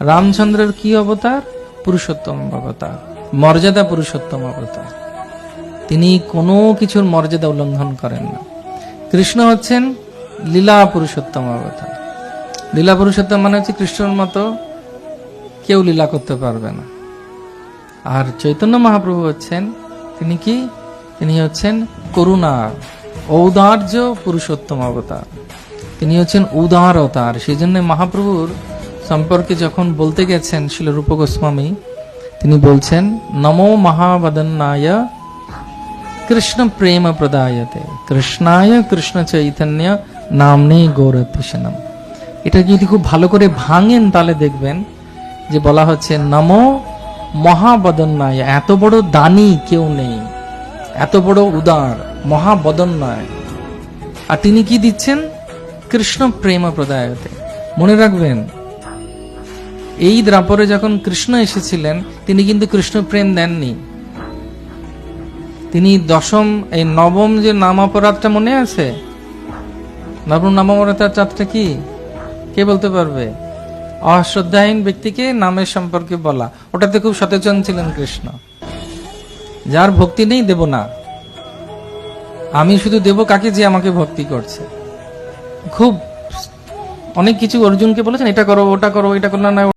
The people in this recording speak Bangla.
রামচন্দ্রের কি অবতার? পুরুষোত্তম অবতার। মর্যাদা পুরুষোত্তম অবতার। তিনি কোনো কিছুর মর্যাদা উল্লঙ্ঘন করেন না। কৃষ্ণ হচ্ছেন লীলা পুরুষোত্তম অবতার। লীলা পুরুষোত্তম মানে হচ্ছে কৃষ্ণর মতো কেউ লীলা করতে পারবে না। আর চৈতন্য মহাপ্রভু হচ্ছেন তিনি কি? তিনি হচ্ছেন করুণার, ঔদার্য পুরুষোত্তম অবতার। তিনি হচ্ছেন উদার অবতার। সেই জন্য মহাপ্রভুর সম্পর্কে যখন বলতে গেছেন শিল রূপ গোস্বামী, তিনি বলছেন, নমো মহাবদন্নায় কৃষ্ণ প্রেম প্রদায়তে, কৃষ্ণায় কৃষ্ণ চৈতন্য নামনে গৌরতিশনম এটা যদি খুব ভালো করে ভাঙেন, তাহলে দেখবেন যে বলা হচ্ছে, নমো মহাবদন্নায়, এত বড় দানি কেউ নেই, এত বড় উদার মহাবদন্নায়। আর তিনি কি দিচ্ছেন? কৃষ্ণ প্রেম প্রদায়তে। মনে রাখবেন এই দ্রাপরে যখন কৃষ্ণ এসেছিলেন, তিনি কিন্তু কৃষ্ণ প্রেম দেননি। তিনি দশম, এই নবম যে নাম অপরাধটা মনে আছে? নবম নাম অপরাধের চাঁদটা কি? কে বলতে পারবে? অশ্রদ্ধাহীন ব্যক্তিকে নামের সম্পর্কে বলা। ওটাতে খুব সচেতন ছিলেন কৃষ্ণ। যার ভক্তি নেই, দেব না। আমি শুধু দেব কাকে যে আমাকে ভক্তি করছে। খুব অনেক কিছু অর্জুনকে বলেছেন, এটা করো, ওটা করো, এটা করো না